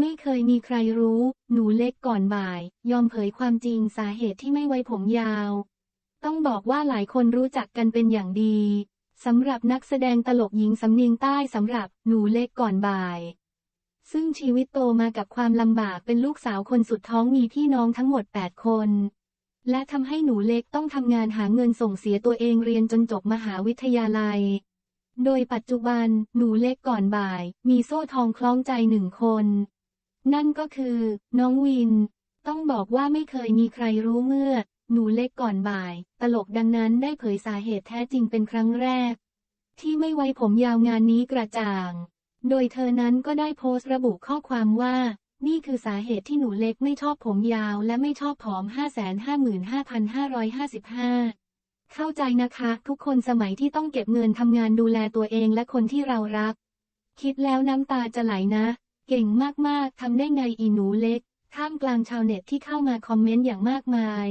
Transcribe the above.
ไม่เคยมีใครรู้ หนูเล็กก่อนบ่าย ยอมเผยความจริงสาเหตุที่ไม่ไว้ผมยาว ต้องบอกว่าหลายคนรู้จักกันเป็นอย่างดีสำหรับนักแสดงตลกหญิงสำเนียงใต้สำหรับหนูเล็กก่อนบ่าย ซึ่งชีวิตโตมากับความลำบากเป็นลูกสาวคนสุดท้องมีพี่น้องทั้งหมด 8 คน และทำให้หนูเล็กต้องทำงานหาเงินส่งเสียตัวเองเรียนจนจบมหาวิทยาลัย โดยปัจจุบันหนูเล็กก่อนบ่าย มีโซ่ทองคล้องใจหนึ่งคน นั่นก็คือ น้องวิน ต้องบอกว่าไม่เคยมีใครรู้เมื่อ หนูเล็กก่อนบ่าย ตลกดังนั้นได้เผยสาเหตุแท้จริงเป็นครั้งแรก ที่ไม่ไว้ผมยาวงานนี้กระจ่าง โดยเธอนั้นก็ได้โพสต์ระบุข้อความว่า นี่คือสาเหตุที่หนูเล็กไม่ชอบผมยาวและไม่ชอบผอม 555,555 เข้าใจนะคะ ทุกคนสมัยที่ต้องเก็บเงินทำงานดูแลตัวเองและคนที่เรารัก คิดแล้วน้ำตาจะไหลนะ เก่งมากๆทำได้ไงอีหนูเล็ก ท่ามกลางชาวเน็ตที่เข้ามาคอมเมนต์อย่างมากมาย